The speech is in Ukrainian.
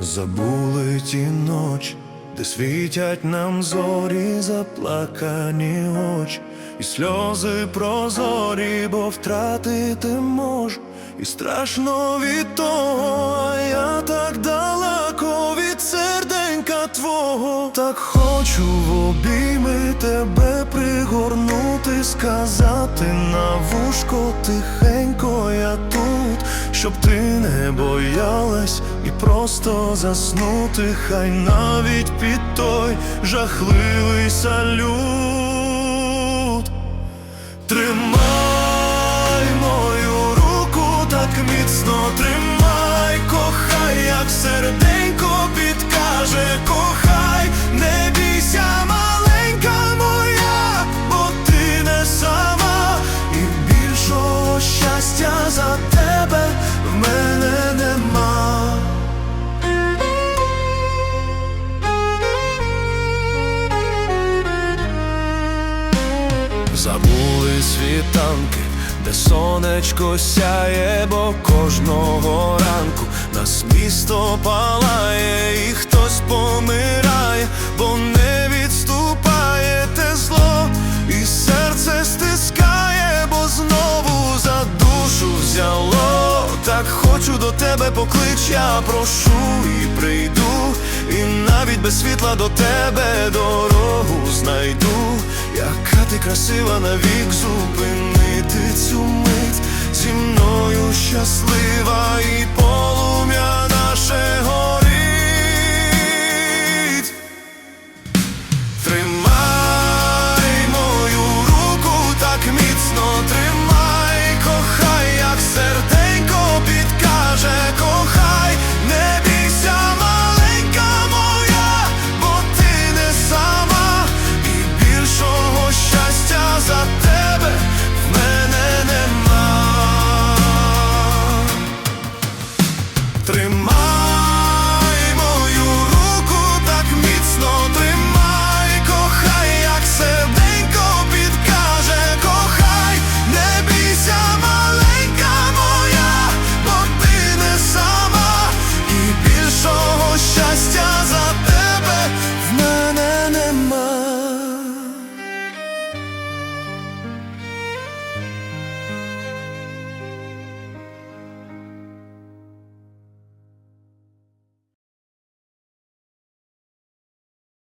Забули ті ночі, де світять нам зорі, заплакані очі, і сльози прозорі, бо втратити можу, і страшно від того, а я так далеко від твого, так хочу в обійми тебе пригорнути, сказати на вушко тихенько я тут, щоб ти не боялась і просто заснути, хай навіть під той жахливий салют. Тримай Забули світанки, де сонечко сяє, бо кожного ранку нас місто палає, і хтось помирає, бо не відступає те зло, і серце стискає, бо знову за душу взяло. Так хочу до тебе поклич, я прошу і прийду, і навіть без світла до тебе дорогу знайду. Яка ти красива навік зупинити Remar